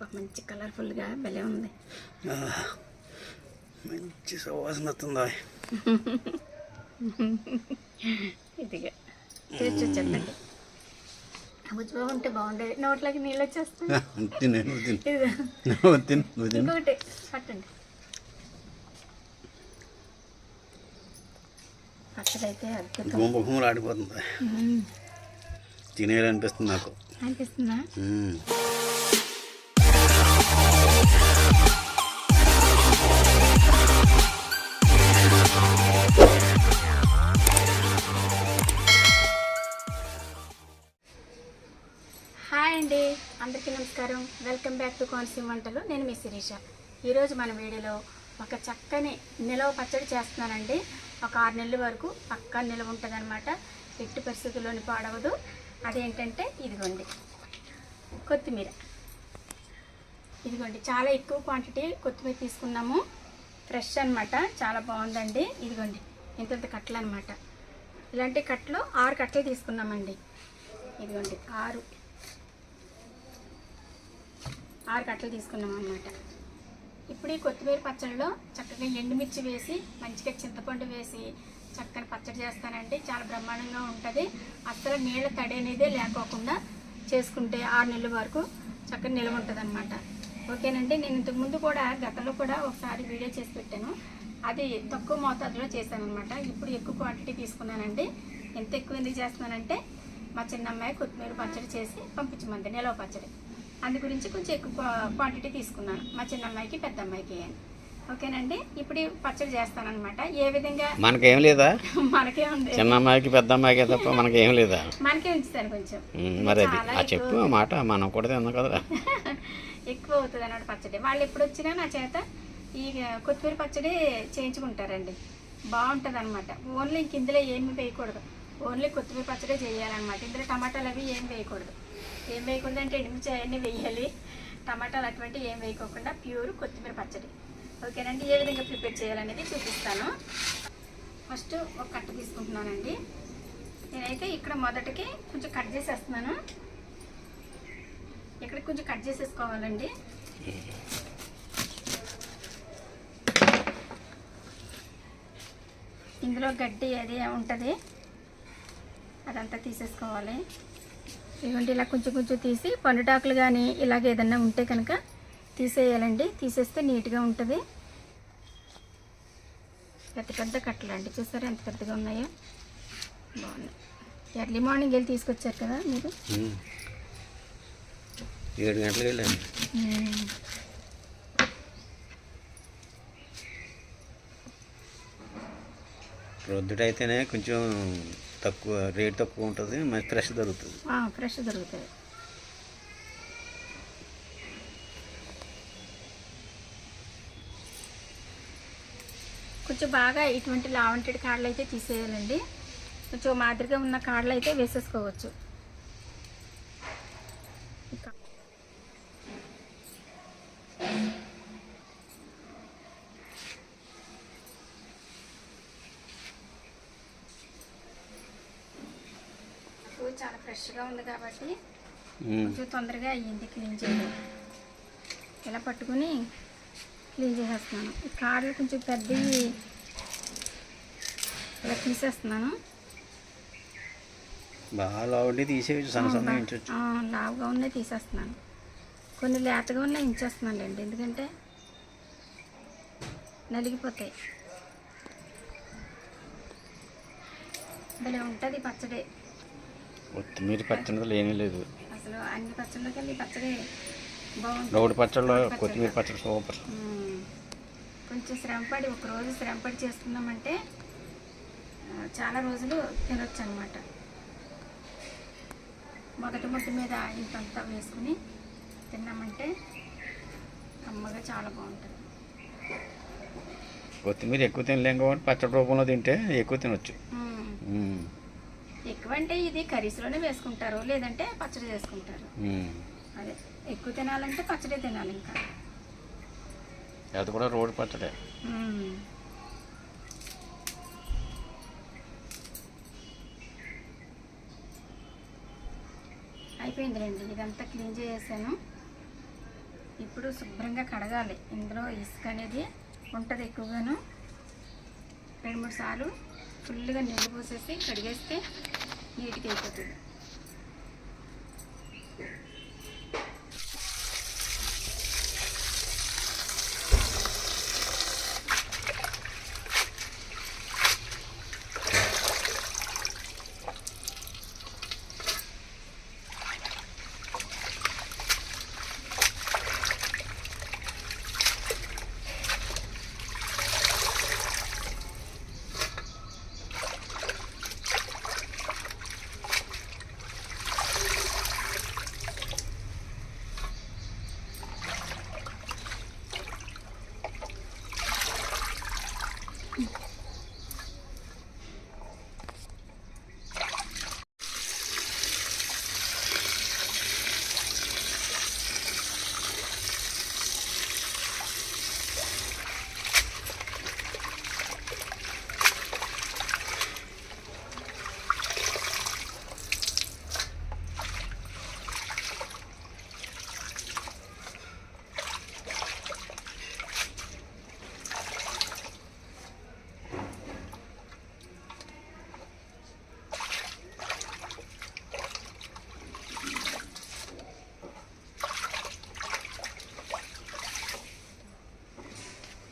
అబ్బా, మంచి కలర్ఫుల్గా భలే ఉంది. మంచి సువాసన వస్తుందా? ఇదిగా టేస్ట్ వచ్చేద్దండి. ఉజ్జుగా ఉంటే బాగుండేది నోట్లోకి నీళ్ళు వచ్చేస్తాయి ఇంకొకటి పట్టండి. అయితే అద్భుతం. ఆడిపోతుంది. తినేయాలనిపిస్తుంది నాకు. అనిపిస్తుందా? నమస్కారం. వెల్కమ్ బ్యాక్ టు కోనసీమ వంటలు. నేను మీ శిరీష. ఈరోజు మన వీడియోలో ఒక చక్కని నిలవ పచ్చడి చేస్తున్నానండి. ఒక ఆరు నెలల వరకు పక్కా నిలవ ఉంటుందన్నమాట. ఎట్టి పరిస్థితుల్లోని పాడవదు. అదేంటంటే ఇదిగోండి. కొత్తిమీర. ఇదిగోండి చాలా ఎక్కువ క్వాంటిటీ కొత్తిమీర తీసుకున్నాము. ఫ్రెష్ అనమాట చాలా బాగుందండి. ఇదిగోండి ఇంత ఇంత కట్టలు అనమాట ఇలాంటి కట్టలు ఆరు కట్టలు తీసుకున్నామండి. ఇదిగోండి ఆరు. ఆరు కట్టలు తీసుకున్నాం అన్నమాట. ఇప్పుడు ఈ కొత్తిమీర పచ్చడిలో చక్కగా ఎండుమిర్చి వేసి మంచిగా చింతపండు వేసి చక్కని పచ్చడి చేస్తానండి. చాలా బ్రహ్మాండంగా ఉంటుంది. అసలు నీళ్ళ తడి అనేదే లేకోకుండా చేసుకుంటే ఆరు నెలల వరకు చక్కని నిల్వ ఉంటుంది అనమాట ఓకేనండి నేను ఇంతకుముందు కూడా గతంలో కూడా ఒకసారి వీడియో చేసి పెట్టాను. అది తక్కువ మోతాదులో చేశాను అనమాట ఇప్పుడు ఎక్కువ క్వాంటిటీ తీసుకున్నానండి. ఎంత ఎక్కువ ఎందుకు చేస్తున్నానంటే మా చిన్న అమ్మాయి కొత్తిమీర పచ్చడి చేసి పంపించమంది నిలవ పచ్చడి. అందు గురించి కొంచెం ఎక్కువ క్వా- క్వాంటిటీ తీసుకున్నాను. మా చిన్న అమ్మాయికి పెద్ద అమ్మాయికి అని. ఓకేనండి? ఇప్పుడు పచ్చడి చేస్తానన్నమాట. ఏ విధంగా? మనకేం లేదా? మనకే ఉంది చిన్న అమ్మాయికి పెద్ద అమ్మాయికి తప్ప మనకేం లేదా? మనకే ఉంచుతాను కొంచెం. మరి అది ఆ చెప్పు ఆ మాట మనం కూడా తిన్నాం కదా. ఎక్కువ అవుతుంది అన్నమాట పచ్చడి. వాళ్ళు ఎప్పుడు వచ్చినా నా చేత ఈ కొత్తిమీర పచ్చడి చేయించుకుంటారండి. బాగుంటుంది అనమాట ఓన్లీ ఇంక ఇందులో ఏమి వేయకూడదు. ఓన్లీ కొత్తిమీర పచ్చడే చేయాలన్నమాట. ఇందులో టమాటాలు అవి ఏం వేయకూడదు. ఏం వేయకుండా అంటే ఎండుమిర్చి అవన్నీ వేయాలి. టమాటాలు అటువంటి ఏం వేయకోకుండా ప్యూర్ కొత్తిమీర పచ్చడి. ఓకేనండి ఏ విధంగా ప్రిపేర్ చేయాలనేది చూపిస్తాను. ఫస్ట్ ఒక కట్ట తీసుకుంటున్నానండి. నేనైతే ఇక్కడ మొదటికి కొంచెం కట్ చేసేస్తున్నాను. ఇక్కడ కొంచెం కట్ చేసేసుకోవాలండి. ఇందులో గడ్డి అది ఉంటుంది. అదంతా తీసేసుకోవాలి. ఇదిగోండి ఇలా కొంచెం కొంచెం తీసి పండుటాకులు కానీ ఇలాగ ఏదన్నా ఉంటే కనుక తీసేయాలండి. తీసేస్తే నీట్గా ఉంటుంది. పెద్ద పెద్ద కట్టలు అండి. చూసారా ఎంత పెద్దగా ఉన్నాయో? బాగున్నాయి. ఎర్లీ మార్నింగ్ వెళ్ళి తీసుకొచ్చారు కదా మీరు. ఏడు గంటలకు వెళ్ళాను. మ్మ్. రొద్దుటైతేనే కొంచెం తక్కువ రేట్ తక్కువ ఉంటుంది మరి ఫ్రెష్ దొరుకుతుంది. ఫ్రెష్ దొరుకుతాయి కొంచెం బాగా ఇటువంటి లావంటెడ్ కాడలు అయితే తీసేయాలండి. కొంచెం మాదిరిగా ఉన్న కాడలు అయితే వేసేసుకోవచ్చు ఇంకా పువ్వు చాలా ఫ్రెష్గా ఉంది కాబట్టి. కొంచెం తొందరగా అయ్యింది క్లీన్ చేయడం. ఇలా పట్టుకుని క్లీన్ చేసేస్తున్నాను. ఈ కాడలు కొంచెం పెద్దవి ఇలా తీసేస్తున్నాను. బాగా లావండి తీసేయచ్చు సన్న సన్న ఇంచవచ్చు ఆ, లావుగా ఉన్నాయి తీసేస్తున్నాను. కొన్ని లేతగా ఉన్నాయి ఇంచేస్తున్నాను అండి ఎందుకంటే నలిగిపోతాయి. భలే ఉంటుంది పచ్చడి. కొత్తిమీర పచ్చడి లేనే లేదు. అసలు అన్ని పచ్చళ్ళకి పచ్చడి రోడ్డు పచ్చడిలో కొత్తిమీర పచ్చడి సూపర్. కొంచెం శ్రమపడి ఒక రోజు శ్రమపడి చేసుకున్నామంటే చాలా రోజులు తినొచ్చు అనమాట మొదటి ముద్ద మీద ఇంతంతా వేసుకుని తిన్నామంటే కమ్మగా చాలా బాగుంటుంది. కొత్తిమీర ఎక్కువ తినలేం కాబట్టి పచ్చడి రూపంలో తింటే ఎక్కువ తినొచ్చు. ఎక్కువ అంటే ఇది కర్రీస్లోనే వేసుకుంటారు లేదంటే పచ్చడి చేసుకుంటారు. అదే ఎక్కువ తినాలంటే పచ్చడి తినాలి ఇంకా. అది కూడా రోడ్డు పచ్చడే. అయిపోయిందిలేండి ఇదంతా క్లీన్ చేసేసాను. ఇప్పుడు శుభ్రంగా కడగాలి. ఇందులో ఇసుక అనేది ఉంటుంది ఎక్కువగాను. రెండు మూడు సార్లు ఫుల్గా నీళ్ళు పోసేసి కడిగేస్తే నీట్గా అయిపోతుంది.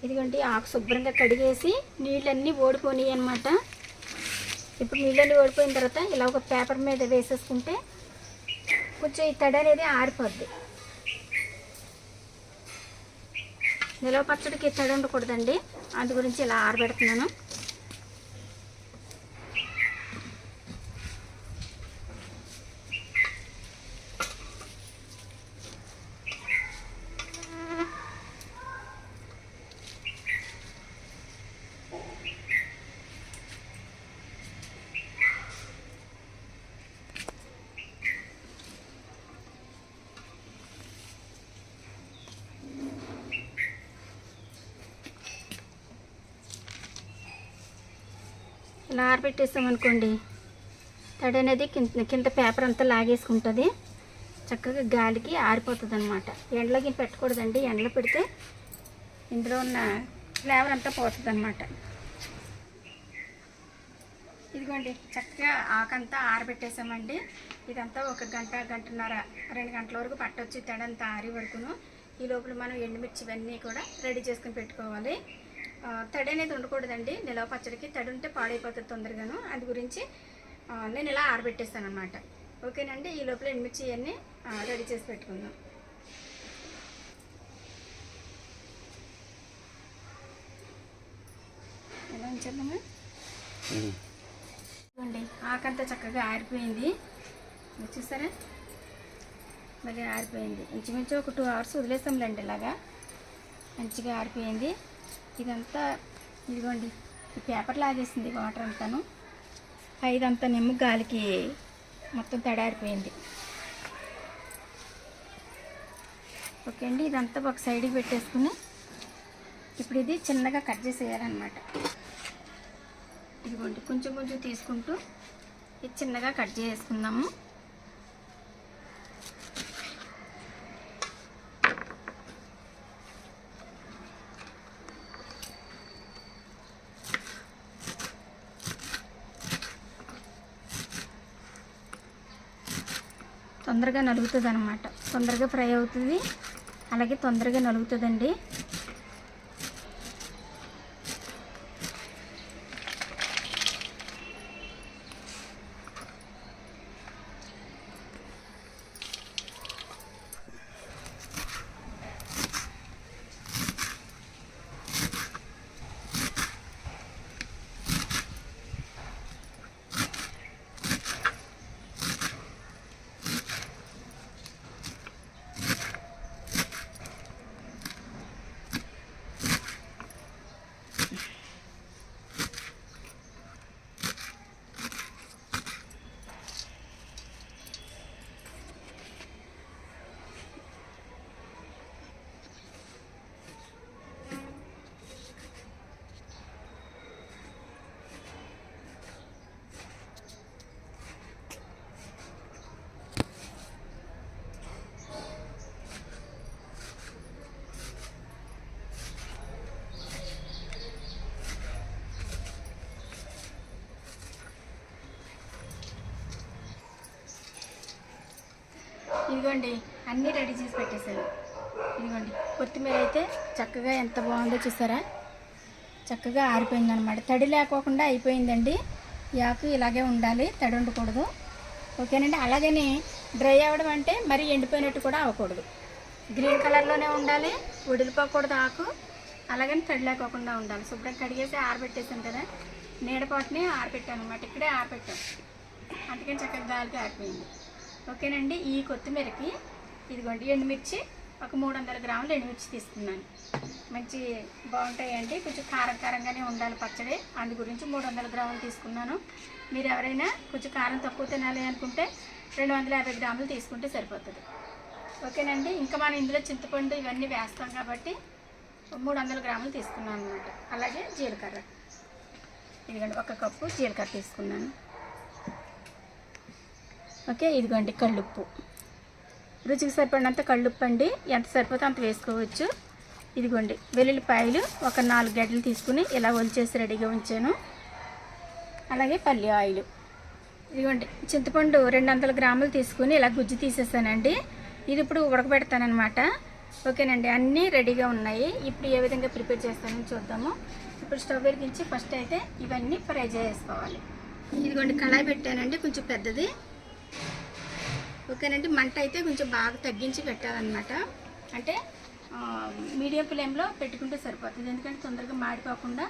ఇదిగోండి ఆకు శుభ్రంగా కడిగేసి నీళ్ళన్నీ ఓడిపోయినాయి అనమాట ఇప్పుడు నీళ్ళన్నీ ఓడిపోయిన తర్వాత ఇలా ఒక పేపర్ మీద వేసేసుకుంటే కొంచెం ఈ తడి అనేది ఆరిపోద్ది. నిలవ పచ్చడికి తడి ఉండకూడదండి. అందు గురించి ఇలా ఆరబెడుతున్నాను. ఇలా ఆరబెట్టేసామనుకోండి తడి అనేది కింద కింద పేపర్ అంతా లాగేసుకుంటుంది. చక్కగా గాలికి ఆరిపోతుంది అనమాట ఎండలోకి పెట్టకూడదండి. ఎండలో పెడితే ఇందులో ఉన్న ఫ్లేవర్ అంతా పోతుంది అనమాట ఇదిగోండి చక్కగా ఆకంతా ఆరబెట్టేసామండి. ఇదంతా ఒక గంట గంటన్నర రెండు గంటల వరకు పట్టొచ్చు తడంతా ఆరి వరకును. ఈ లోపల మనం ఎండుమిర్చి ఇవన్నీ కూడా రెడీ చేసుకుని పెట్టుకోవాలి. తడి అనేది ఉండకూడదండి. నిలవ పచ్చడికి తడి ఉంటే పాడైపోతుంది తొందరగాను. అది గురించి నేను ఇలా ఆరబెట్టేస్తాను అనమాట ఓకేనండి? ఈ లోపల ఎండుమిర్చి ఇవన్నీ రెడీ చేసి పెట్టుకుందాం. ఎలా ఉంచేద్దామా. ఇదిగోండి ఆకంతా చక్కగా ఆరిపోయింది. చూసారా? మళ్ళీ ఆరిపోయింది. ఇంచుమించు ఒక టూ అవర్స్ వదిలేసాంలేండి ఇలాగా. మంచిగా ఆరిపోయింది. ఇదంతా ఇదిగోండి ఈ పేపర్ లాగేసింది వాటర్ అంతాను. ఐదంతా నిమ్మ గాలికి మొత్తం తడారిపోయింది. ఓకే అండి ఇదంతా ఒక సైడ్కి పెట్టేసుకుని ఇప్పుడు ఇది చిన్నగా కట్ చేసేయాలన్నమాట. ఇదిగోండి కొంచెం కొంచెం తీసుకుంటూ ఇది చిన్నగా కట్ చేసుకుందాము తొందరగా నలుగుతుంది అనమాట తొందరగా ఫ్రై అవుతుంది. అలాగే తొందరగా నలుగుతుందండి. ఇదిగోండి అన్నీ రెడీ చేసి పెట్టేశాను ఇదిగోండి కొత్తిమీర అయితే చక్కగా ఎంత బాగుందో చూసారా? చక్కగా ఆరిపోయింది అనమాట తడి లేకోకుండా అయిపోయిందండి. ఈ ఆకు ఇలాగే ఉండాలి తడి ఉండకూడదు. ఓకేనండి? అలాగని డ్రై అవ్వడం అంటే మరీ ఎండిపోయినట్టు కూడా అవ్వకూడదు. గ్రీన్ కలర్లోనే ఉండాలి వడిలిపోకూడదు ఆకు. అలాగని తడి లేకోకుండా ఉండాలి. శుభ్రం కడిగేసి ఆరబెట్టేసాం కదా నీడపాటుని ఆరబెట్టాను అనమాట ఇక్కడే ఆరబెట్టాను. అందుకని చక్కగా గాలికి ఆరిపోయింది. ఓకేనండి ఈ కొత్తిమీరకి ఇదిగోండి ఎండుమిర్చి ఒక మూడు వందల గ్రాములు ఎండుమిర్చి తీసుకున్నాను. మంచి బాగుంటాయండి కొంచెం కారం కారంగానే ఉండాలి పచ్చడి. అందు గురించి మూడు వందల గ్రాములు తీసుకున్నాను. మీరు ఎవరైనా కొంచెం కారం తక్కువ తినాలి అనుకుంటే రెండు వందల యాభై గ్రాములు తీసుకుంటే సరిపోతుంది. ఓకేనండి ఇంకా మనం ఇందులో చింతపండు ఇవన్నీ వేస్తాం కాబట్టి మూడు వందల గ్రాములు తీసుకున్నాను అనమాట అలాగే జీలకర్ర. ఇదిగోండి ఒక కప్పు జీలకర్ర తీసుకున్నాను. ఓకే ఇదిగోండి కళ్ళుప్పు. రుచికి సరిపడినంత కళ్ళుప్పు అండి. ఎంత సరిపోతే అంత వేసుకోవచ్చు. ఇదిగోండి వెల్లుల్లిపాయలు ఒక నాలుగు గడ్డలు తీసుకుని ఇలా ఒలిచేసి రెడీగా ఉంచాను. అలాగే పల్లి ఆయిల్. ఇదిగోండి చింతపండు రెండు వందల గ్రాములు తీసుకుని ఇలా గుజ్జు తీసేసానండి. ఇది ఇప్పుడు ఉడకబెడతానమాట ఓకేనండి అన్నీ రెడీగా ఉన్నాయి. ఇప్పుడు ఏ విధంగా ప్రిపేర్ చేస్తానని చూద్దాము. ఇప్పుడు స్టవ్ వెలిగించి ఫస్ట్ అయితే ఇవన్నీ ఫ్రై చేసుకోవాలి ఇదిగోండి కళాయి పెట్టానండి కొంచెం పెద్దది. ఓకేనండి. మంట అయితే కొంచెం బాగా తగ్గించి పెట్టాలన్నమాట. అంటే మీడియం ఫ్లేమ్లో పెట్టుకుంటే సరిపోతుంది. ఎందుకంటే తొందరగా మాడిపోకుండా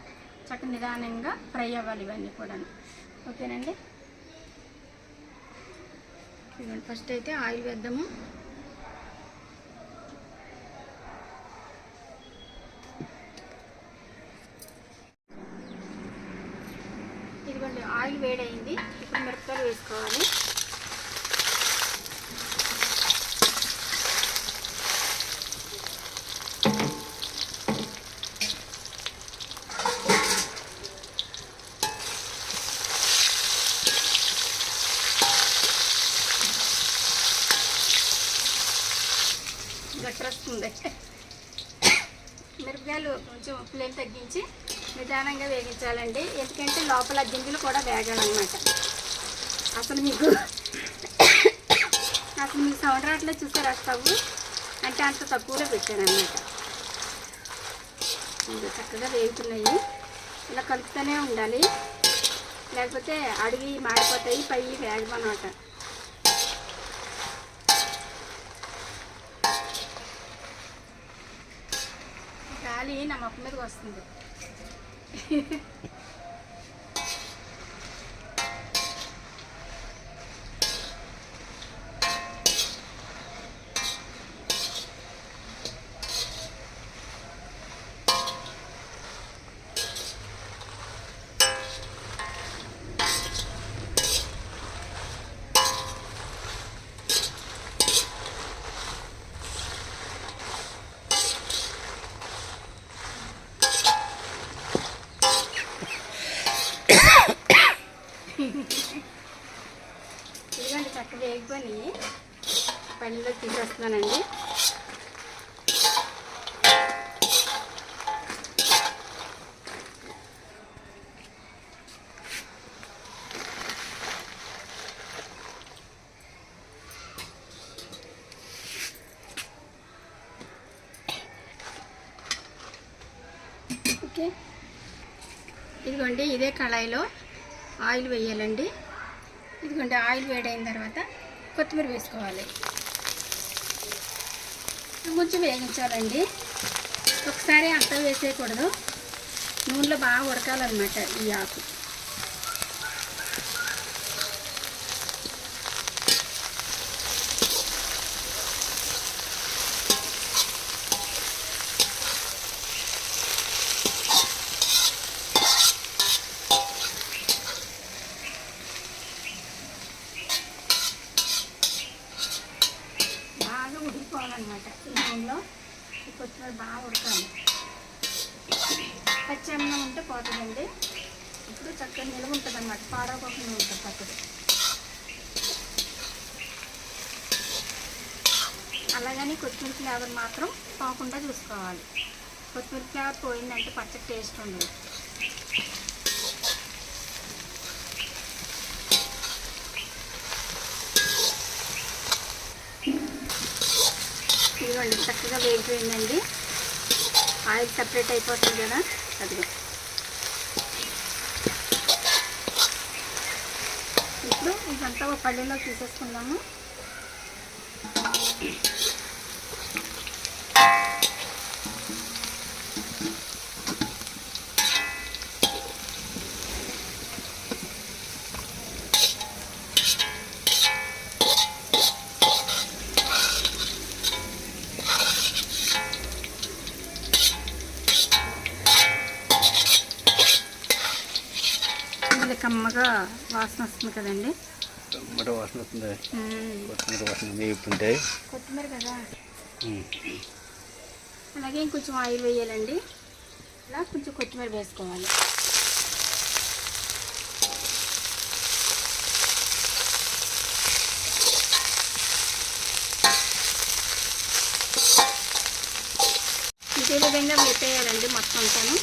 చక్క నిదానంగా ఫ్రై అవ్వాలి ఇవన్నీ కూడా ఓకేనండి? ఇదిగోండి ఫస్ట్ అయితే ఆయిల్ వేద్దాము. ఇదిగోండి ఆయిల్ వేడైంది ఇప్పుడు మిరపకాయలు వేసుకోవాలి గట్రొస్తుంది మిరపకాయలు కొంచెం ఫ్లేమ్ తగ్గించి నిదానంగా వేగించాలండి. ఎందుకంటే లోపల గింజలు కూడా వేగాలన్నమాట. అసలు మీకు అసలు మీకు సౌండ్ రాట్లో చూసారా స్టవ్? అంటే అంత తక్కువలో పెట్టానమాట చక్కగా వేగుతున్నాయి. ఇలా కలుపుతూనే ఉండాలి. లేకపోతే అడిగి మాడిపోతాయి పై వేగమన్నమాట. గాలి నా మొక్క మీదకి వస్తుంది. ハハハ。పైనలో తీసేస్తున్నానండి. ఓకే. ఇదిగోండి ఇదే కళాయిలో ఆయిల్ వేయాలండి. ఇదిగోండి ఆయిల్ వేడైన తర్వాత కొత్తిమీర వేసుకోవాలి. కొంచెం వేగించాలండి. ఒకసారి అంతా వేసేయకూడదు. నూనెలో బాగా ఉడకాలన్నమాట ఈ ఆకు. బాగా ఉడికిపోవాలన్నమాట. టైంలో కొత్తిమీర బాగా ఉడకాలి. పచ్చి అన్నం ఉంటే పోతుందండి. ఇప్పుడు చక్కగా నిలువ ఉంటుంది అన్నమాట పాడవకుండా ఉంటుంది పచ్చడి అలాగని కొత్తిమీర ఫ్లేవర్ మాత్రం పోకుండా చూసుకోవాలి. కొత్తిమీర ఫ్లేవర్ పోయిందంటే పచ్చడి టేస్ట్ ఉండదు ఇదిగోండి చక్కగా వేగిపోయిందండి. ఆయిల్ సపరేట్ అయిపోతుంది కదా అదిగో. ఇప్పుడు ఇదంతా ఒక పళ్ళెలో తీసేసుకుందాము. కమ్మగా వాసన వస్తుంది కదండి. టమాటో వాసన వస్తుంది. కొత్తిమీర వాసన వేపుతుంటాయి కొత్తిమీర కదా. అలాగే ఇంకొంచెం ఆయిల్ వేయాలండి. ఇలా కొంచెం కొత్తిమీర వేసుకోవాలి. ఇదే విధంగా వేపేయాలండి మొత్తం అంతాను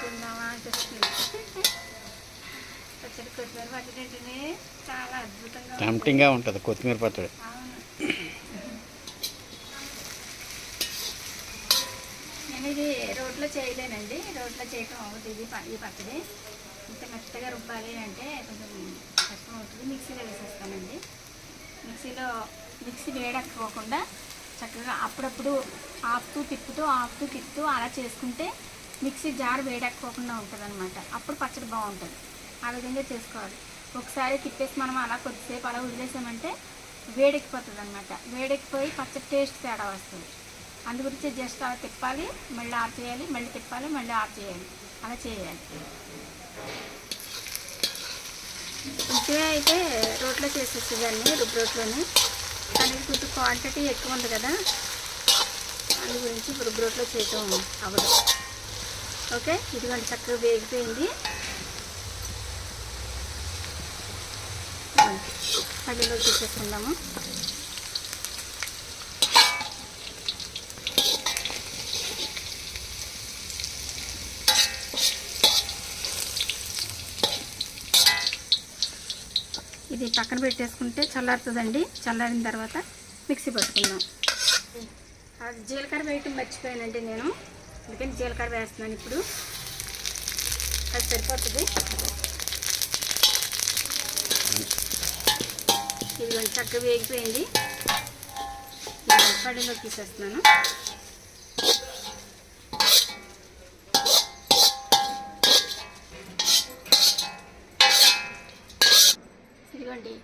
తిందామా అనిపిస్తుంది పచ్చడి కొత్తిమీర పచ్చడి అంటేనే చాలా అద్భుతంగా ఉంటుంది. టెంప్టింగ్గా ఉంటుంది కొత్తిమీర పచ్చడి. నేను ఇది రోట్లో చేయలేనండి. రోట్లో చేయటం అవుతుంది ఇది ప- ఈ పచ్చడి. ఇంత మెత్తగా రుబ్బాలి అంటే కొంచెం కష్టం అవుతుంది. మిక్సీలో వేసేస్తానండి. మిక్సీలో మిక్సీ వేడక్కోకుండా చక్కగా అప్పుడప్పుడు ఆపుతూ తిప్పుతూ ఆపుతూ తిప్పుతూ అలా చేసుకుంటే మిక్సీ జార్ వేడెక్కకుండా ఉంటుంది అనమాట అప్పుడు పచ్చడి బాగుంటుంది. ఆ విధంగా చేసుకోవాలి. ఒకసారి తిప్పేసి మనం అలా కొద్దిసేపు అలా వదిలేసామంటే వేడెక్కిపోతుంది అనమాట వేడెక్కిపోయి పచ్చడి టేస్ట్ తేడా వస్తుంది. అందు గురించి జస్ట్ అలా తిప్పాలి మళ్ళీ ఆఫ్ చేయాలి మళ్ళీ తిప్పాలి మళ్ళీ ఆఫ్ చేయాలి. అలా చేయాలి. ఇదే అయితే రోట్లో చేసేసేదాన్ని రుబ్బు రోట్లోనే. కానీ ఇది కొంచెం క్వాంటిటీ ఎక్కువ ఉంది కదా అందు గురించి రుబ్బు రోట్లో చేయటం అవ్వదు. ఓకే? ఇదిగోండి చక్కగా వేగిపోయింది. పల్లెలో తీసేసుకుందాము ఇది పక్కన పెట్టేసుకుంటే చల్లారుతుందండి. చల్లారిన తర్వాత మిక్సీ పట్టుకుందాం. అది జీలకర్ర వేయటం మర్చిపోయానండి నేను. అందుకని జీలకర్ర వేస్తున్నాను ఇప్పుడు. అది సరిపోతుంది. ఇది చక్కగా వేగిపోయింది. పడిలో తీసేస్తున్నాను. ఇదిగోండి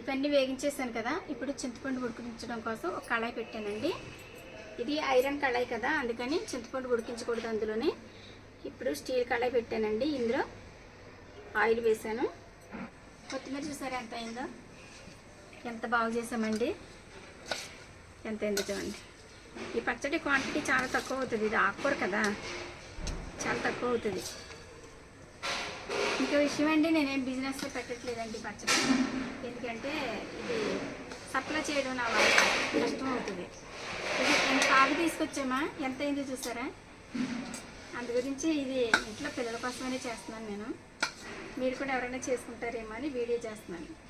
ఇవన్నీ వేగించేసాను కదా. ఇప్పుడు చింతపండు ఉడికించడం కోసం ఒక కళాయి పెట్టానండి. ఇది ఐరన్ కళాయి కదా అందుకని చింతపండు ఉడికించకూడదు అందులోనే. ఇప్పుడు స్టీల్ కళాయి పెట్టానండి. ఇందులో ఆయిల్ వేసాను కొత్తిమీర చూసారు ఎంత అయిందో? ఎంత బాగు చేసామండి? ఎంత ఎందుకు చూడండి. ఈ పచ్చడి క్వాంటిటీ చాలా తక్కువ అవుతుంది. ఇది ఆకుకూర కదా? చాలా తక్కువ అవుతుంది. ఇంకో విషయం అండి నేనేం బిజినెస్లో పెట్టట్లేదండి పచ్చడి. ఎందుకంటే ఇది సప్లై చేయడం నా వల్ల కష్టం అవుతుంది. ఇది ఎంత ఆకు తీసుకొచ్చామా? ఎంత అయిందో చూసారా? అందు గురించి ఇది ఇంట్లో పిల్లల కోసమనే చేస్తున్నాను నేను. మీరు కూడా ఎవరైనా చేసుకుంటారేమో అని వీడియో చేస్తున్నాను.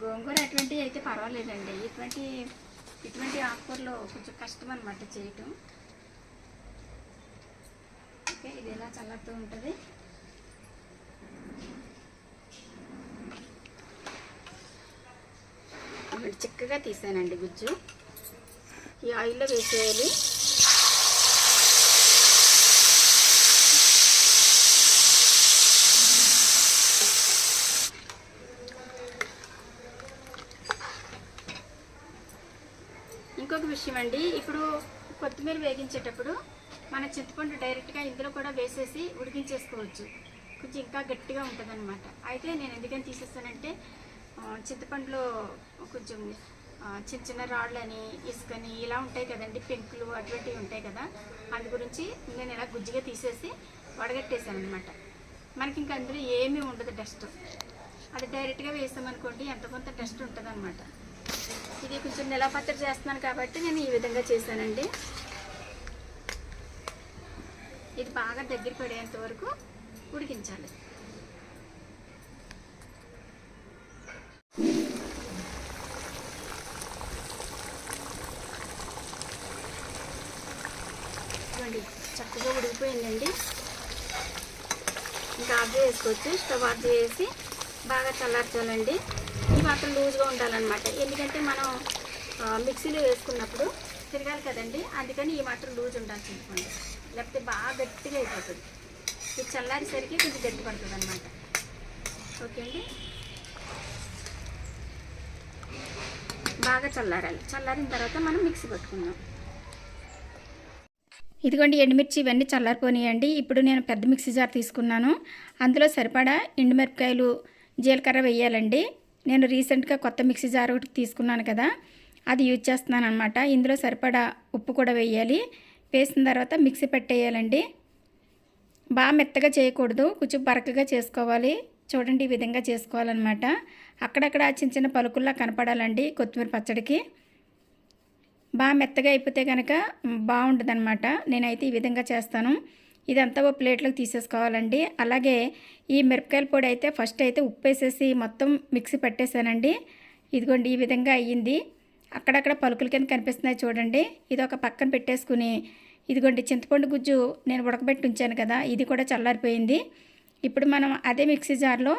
గోంగూర అటువంటివి అయితే పర్వాలేదండి. ఇటువంటి ఇటువంటి ఆకుకూరలో కొంచెం కష్టం అనమాట చేయటం. ఓకే ఇది ఎలా చల్లారుతూ ఉంటుంది? ఇప్పుడు చిక్కగా తీసానండి గుజ్జు. ఈ ఆయిల్లో వేసేయాలి. విషయం అండి ఇప్పుడు కొత్తిమీర వేగించేటప్పుడు మన చింతపండు డైరెక్ట్గా ఇందులో కూడా వేసేసి ఉడికించేసుకోవచ్చు. కొంచెం ఇంకా గట్టిగా ఉంటుందన్నమాట. అయితే నేను ఎందుకని తీసేస్తానంటే చింతపండులో కొంచెం చిన్న చిన్న రాళ్ళని ఇసుకని ఇలా ఉంటాయి కదండి పెంకులు అటువంటివి ఉంటాయి కదా అందు గురించి నేను ఇలా గుజ్జుగా తీసేసి వడగట్టేశాను అనమాట మనకి ఇంకా అందులో ఏమీ ఉండదు డస్ట్. అది డైరెక్ట్గా వేసామనుకోండి ఎంత కొంత డస్ట్ ఉంటుంది అనమాట ఇది కొంచెం నెల పచ్చడి చేస్తున్నాను కాబట్టి నేను ఈ విధంగా చేశానండి. ఇది బాగా దగ్గర పడేంత వరకు ఉడికించాలి. చూడండి చక్కగా ఉడికిపోయిందండి. ఇంకా ఆఫ్ వేసుకోవచ్చు స్టవ్ ఆఫ్ చేసి బాగా చల్లార్చాలండి. మాత్రం లూజ్గా ఉండాలన్నమాట. ఎందుకంటే మనం మిక్సీలో వేసుకున్నప్పుడు తిరగాలి కదండి. అందుకని ఈ మాత్రం లూజ్ ఉండాలి చింతపండు లేకపోతే బాగా గట్టిగా అయిపోతుంది. ఇది చల్లారేసరికి కొంచెం గట్టి పడుతుంది అనమాట ఓకే అండి? బాగా చల్లారాలి. చల్లారిన తర్వాత మనం మిక్సీ పట్టుకుందాం. ఇదిగోండి ఎండుమిర్చి ఇవన్నీ చల్లారిపోనియండి. ఇప్పుడు నేను పెద్ద మిక్సీ జార్ తీసుకున్నాను. అందులో సరిపడా ఎండుమిరపకాయలు జీలకర్ర వేయాలండి. నేను రీసెంట్గా కొత్త మిక్సీ జార్ ఒకటి తీసుకున్నాను కదా అది యూజ్ చేస్తున్నాను అనమాట ఇందులో సరిపడా ఉప్పు కూడా వేయాలి. వేసిన తర్వాత మిక్సీ పెట్టేయాలండి. బాగా మెత్తగా చేయకూడదు కొంచెం బరకగా చేసుకోవాలి. చూడండి ఈ విధంగా చేసుకోవాలన్నమాట. అక్కడక్కడ చిన్న చిన్న పలుకుల్లా కనపడాలండి కొత్తిమీర పచ్చడికి. బాగా మెత్తగా అయిపోతే కనుక బాగుంటుందనమాట నేనైతే ఈ విధంగా చేస్తాను. ఇదంతా ఓ ప్లేట్లోకి తీసేసుకోవాలండి. అలాగే ఈ మిరపకాయల పొడి అయితే ఫస్ట్ అయితే ఉప్పు వేసేసి మొత్తం మిక్సీ పెట్టేశానండి ఇదిగోండి ఈ విధంగా అయ్యింది. అక్కడక్కడ పలుకుల కింద కనిపిస్తున్నాయి చూడండి. ఇది ఒక పక్కన పెట్టేసుకుని ఇదిగోండి చింతపండు గుజ్జు నేను ఉడకబెట్టి ఉంచాను కదా ఇది కూడా చల్లారిపోయింది. ఇప్పుడు మనం అదే మిక్సీ జార్లో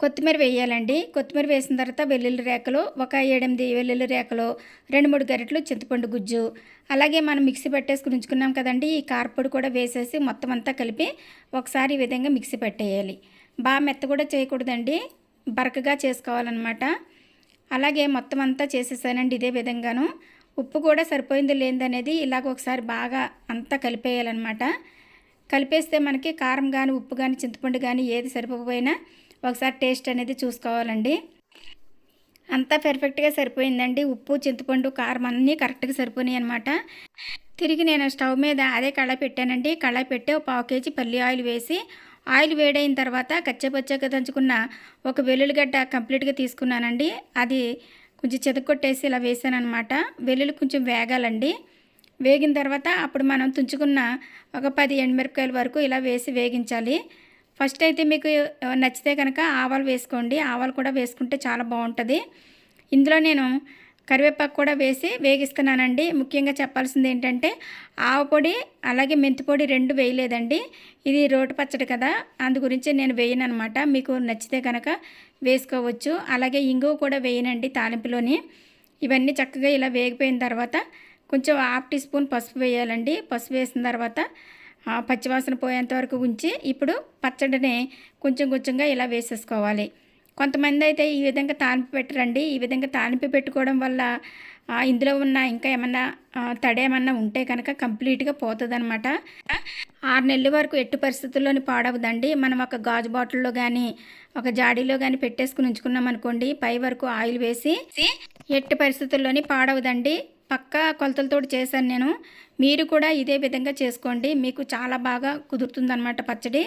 కొత్తిమీర వేయాలండి. కొత్తిమీర వేసిన తర్వాత వెల్లుల్లి రేకలు ఒక ఏడెనిమిది వెల్లుల్లి రేకలు రెండు మూడు గరెట్లు చింతపండు గుజ్జు. అలాగే మనం మిక్సీ పట్టేసుకుని ఉంచుకున్నాం కదండి ఈ కారపొడి కూడా వేసేసి మొత్తం అంతా కలిపి ఒకసారి ఈ విధంగా మిక్సీ పెట్టేయాలి. బాగా మెత్త కూడా చేయకూడదండి బరకగా చేసుకోవాలన్నమాట. అలాగే మొత్తం అంతా చేసేసానండి ఇదే విధంగాను. ఉప్పు కూడా సరిపోయింది లేదనేది ఇలాగ ఒకసారి బాగా అంతా కలిపేయాలన్నమాట. కలిపేస్తే మనకి కారం కానీ ఉప్పు కానీ చింతపండు కానీ ఏది సరిపోకపోయినా ఒకసారి టేస్ట్ అనేది చూసుకోవాలండి. అంతా పెర్ఫెక్ట్గా సరిపోయిందండి. ఉప్పు చింతపండు కారం అన్నీ కరెక్ట్గా సరిపోయినాయి అనమాట తిరిగి నేను స్టవ్ మీద అదే కళాయి పెట్టానండి. కళాయి పెట్టి ఒక పావు కేజీ పల్లి ఆయిల్ వేసి ఆయిల్ వేడైన తర్వాత కచ్చపచ్చగా దంచుకున్న ఒక వెల్లుల్లిగడ్డ కంప్లీట్గా తీసుకున్నానండి. అది కొంచెం చెదకొట్టేసి ఇలా వేసాను అనమాట వెల్లుల్లి కొంచెం వేగాలండి. వేగిన తర్వాత అప్పుడు మనం తుంచుకున్న ఒక పది ఎండుమిరపకాయల వరకు ఇలా వేసి వేగించాలి. ఫస్ట్ అయితే మీకు నచ్చితే కనుక ఆవాలు వేసుకోండి. ఆవాలు కూడా వేసుకుంటే చాలా బాగుంటుంది. ఇందులో నేను కరివేపాకు కూడా వేసి వేగిస్తున్నానండి. ముఖ్యంగా చెప్పాల్సింది ఏంటంటే ఆవు పొడి అలాగే మెంతి పొడి రెండు వేయలేదండి. ఇది రోటి పచ్చడి కదా అందు గురించి నేను వేయను అనమాట మీకు నచ్చితే కనుక వేసుకోవచ్చు. అలాగే ఇంగువ కూడా వేయనండి తాలింపులోని. ఇవన్నీ చక్కగా ఇలా వేగిపోయిన తర్వాత కొంచెం హాఫ్ టీ స్పూన్ పసుపు వేయాలండి. పసుపు వేసిన తర్వాత పచ్చివాసన పోయేంత వరకు ఉంచి ఇప్పుడు పచ్చడిని కొంచెం కొంచెంగా ఇలా వేసేసుకోవాలి. కొంతమంది అయితే ఈ విధంగా తానిపి పెట్టరండి. ఈ విధంగా తానిపి పెట్టుకోవడం వల్ల ఇందులో ఉన్న ఇంకా ఏమన్నా తడేమన్నా తడి ఏమన్నా ఉంటే కనుక కంప్లీట్గా పోతుంది అనమాట ఆరు నెలల వరకు ఎట్టి పరిస్థితుల్లోని పాడవదండి. మనం ఒక గాజు బాటిల్లో కానీ ఒక జాడీలో కానీ పెట్టేసుకుని ఉంచుకున్నాం అనుకోండి పై వరకు ఆయిల్ వేసి ఎట్టి పరిస్థితుల్లోని పాడవదండి. పక్కా కొలతలతో చేశాను నేను. మీరు కూడా ఇదే విధంగా చేసుకోండి. మీకు చాలా బాగా కుదురుతుందన్నమాట పచ్చడి.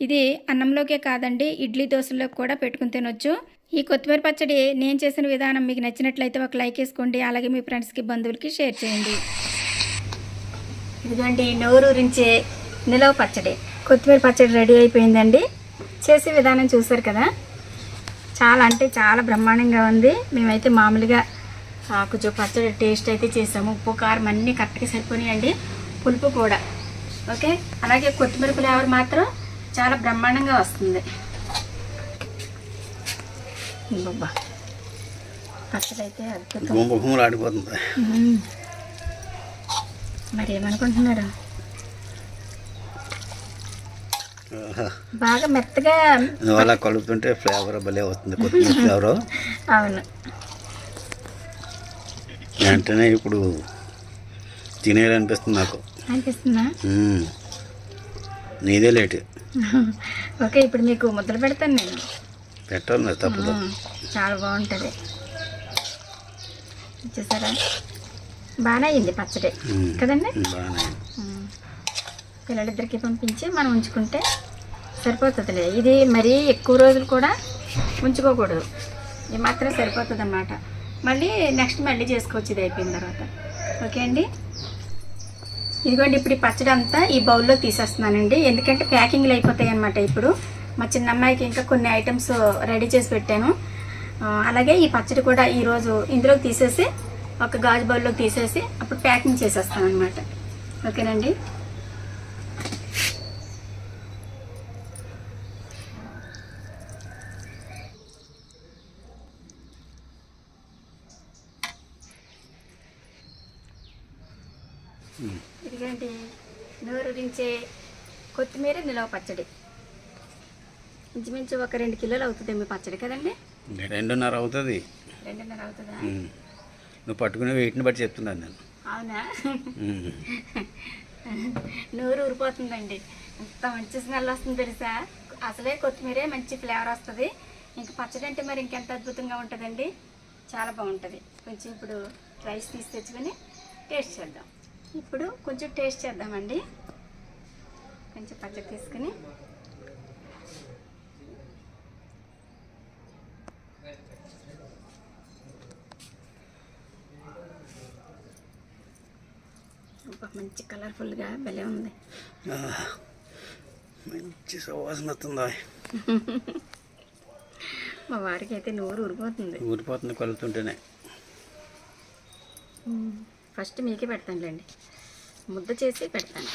ఇది అన్నంలోకే కాదండి ఇడ్లీ దోశలోకి కూడా పెట్టుకుని తినొచ్చు. ఈ కొత్తిమీర పచ్చడి నేను చేసిన విధానం మీకు నచ్చినట్లయితే ఒక లైక్ వేసుకోండి. అలాగే మీ ఫ్రెండ్స్కి బంధువులకి షేర్ చేయండి. ఇదిగోండి నోరూరించే నిలవ పచ్చడి. కొత్తిమీర పచ్చడి రెడీ అయిపోయిందండి. చేసే విధానం చూసారు కదా? చాలా అంటే చాలా బ్రహ్మాండంగా ఉంది. మేమైతే మామూలుగా కొంచెం పచ్చడి టేస్ట్ అయితే చేసాము. ఉప్పు కారం అన్నీ కరెక్ట్గా సరిపోయాయండి పులుపు కూడా. ఓకే? అలాగే కొత్తిమీర ఫ్లేవర్ మాత్రం చాలా బ్రహ్మాండంగా వస్తుంది. బాబా పచ్చడి అయితే అద్భుతం. మరి ఏమనుకుంటున్నారు. బాగా మెత్తగా అలా కలుపుతుంటే ఫ్లేవర్ భలే వస్తుంది. కొత్తిమీర ఫ్లేవరు. అవును. వెంటనే ఇప్పుడు తినేయాలనిపిస్తుంది నాకు. అనిపిస్తుందా. నీదే లేట్. ఓకే ఇప్పుడు మీకు ముద్దలు పెడతాను నేను. పెట్టాలి మరి తప్పదు. చాలా బాగుంటుంది. చూసారా? బాగానే అయింది పచ్చడి. కదండి. పిల్లలిద్దరికి పంపించి మనం ఉంచుకుంటే సరిపోతుందిలే. ఇది మరీ ఎక్కువ రోజులు కూడా ఉంచుకోకూడదు. ఇది మాత్రం సరిపోతుంది అన్నమాట మళ్ళీ నెక్స్ట్ మళ్ళీ చేసుకోవచ్చు ఇది అయిపోయిన తర్వాత. ఓకే అండి? ఇదిగోండి ఇప్పుడు ఈ పచ్చడి అంతా ఈ బౌల్లో తీసేస్తున్నానండి. ఎందుకంటే ప్యాకింగ్లు అయిపోతాయి అనమాట ఇప్పుడు. మా చిన్న అమ్మాయికి ఇంకా కొన్ని ఐటమ్స్ రెడీ చేసి పెట్టాను. అలాగే ఈ పచ్చడి కూడా ఈరోజు ఇందులోకి తీసేసి ఒక గాజు బౌల్లోకి తీసేసి అప్పుడు ప్యాకింగ్ చేసేస్తాను అనమాట ఓకేనండి ఇదిగండి నోరురించే కొత్తిమీర నిలవ పచ్చడి. ఇంచుమించు ఒక రెండు కిలోలు అవుతుంది మీ పచ్చడి కదండి? రెండున్నర అవుతుంది. రెండున్నర అవుతుందా. నువ్వు పట్టుకునే వెయిట్ని బట్టి చెప్తున్నాను నేను. అవునా. నోరు ఊరిపోతుందండి. ఎంత మంచి స్మెల్ వస్తుంది తెలుసా? అసలే కొత్తిమీరే మంచి ఫ్లేవర్ వస్తుంది. ఇంక పచ్చడి అంటే మరి ఇంకెంత అద్భుతంగా ఉంటుందండి? చాలా బాగుంటుంది. కొంచెం ఇప్పుడు రైస్ తీసి తెచ్చుకొని టేస్ట్ చేద్దాం. ఇప్పుడు కొంచెం టేస్ట్ చేద్దామండి. కొంచెం పచ్చడి తీసుకుని. మంచి కలర్ఫుల్గా భలే ఉంది. మంచి సువాసన వస్తుందా? మా వారికి అయితే నోరు ఊరిపోతుంది. ఊరిపోతుంది కలుగుతుంటేనే ఫస్ట్ మీకే పెడతానులేండి. ముద్ద చేసి పెడతాను.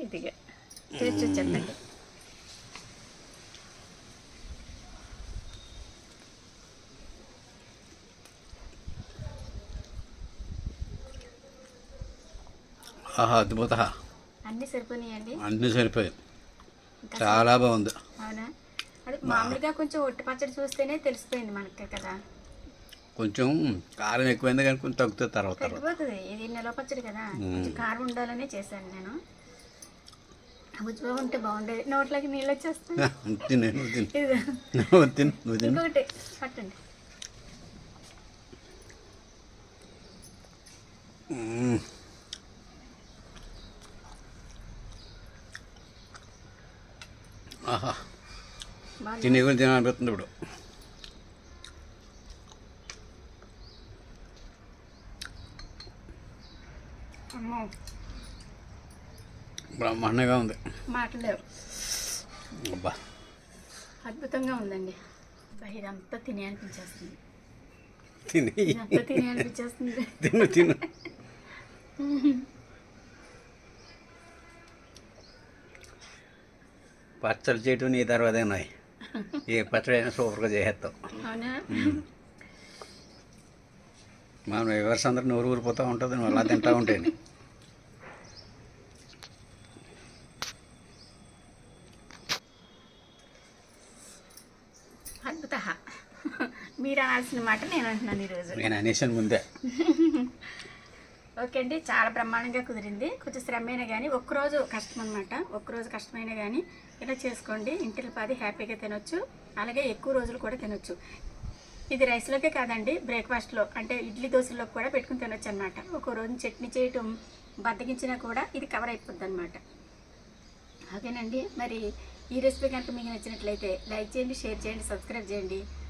ఇదిగా. టేస్ట్ ఆహా అద్భుత అన్నీ సరిపోయినాయండి? అన్నీ సరిపోయాయి. చాలా బాగుంది. అవునా? అది మామూలుగా కొంచెం ఒట్టి పచ్చడి చూస్తేనే తెలిసిపోయింది మనకి కదా. కొంచెం కారం ఎక్కువైంది కానీ కొంచెం తగ్గుతుంది తర్వాత తగ్గిపోతుంది. ఇది నిలవ పచ్చడి కదా. కొంచెం కారం ఉండాలనే చేశాను నేను. ఉంటే బాగుండేది. నోట్లోకి నీళ్ళు ఇంకొకటి. పట్టండి. తినే కూడా తినాలనిపిస్తుంది ఇప్పుడు. బ్రహ్మాండంగా ఉంది. మాటలు లేవు అబ్బా. అద్భుతంగా ఉందండి. ఇదంతా తినే అనిపించేస్తుంది. తిని. తినే అనిపించేస్తుంది. తిను తిను. పచ్చడి చేయటం నీ తర్వాత ఉన్నాయి ఏ పచ్చడి అయినా సూపర్గా చేసేస్తావు మనం వివర్స్ అందరూ నూరు ఊరిపోతూ ఉంటుంది నువ్వు అలా తింటా ఉంటాయి అద్భుత మీరు అనాల్సిన మాట నేను అంటున్నాను ఈరోజు. నేను అనేసాను ముందే. ఓకే అండి చాలా బ్రహ్మాండంగా కుదిరింది. కొంచెం శ్రమైనా కానీ ఒక్కరోజు కష్టం అనమాట ఒక్కరోజు కష్టమైనా కానీ ఇలా చేసుకోండి. ఇంటిలో పది హ్యాపీగా తినొచ్చు. అలాగే ఎక్కువ రోజులు కూడా తినొచ్చు. ఇది రైస్లోకే కాదండి బ్రేక్ఫాస్ట్లో అంటే ఇడ్లీ దోశలోకి కూడా పెట్టుకుని తినొచ్చు అనమాట ఒక రోజు చట్నీ చేయటం బద్దగించినా కూడా ఇది కవర్ అయిపోద్ది అనమాట ఓకేనండి మరి ఈ రెసిపీ కనుక మీకు నచ్చినట్లయితే లైక్ చేయండి షేర్ చేయండి సబ్స్క్రైబ్ చేయండి.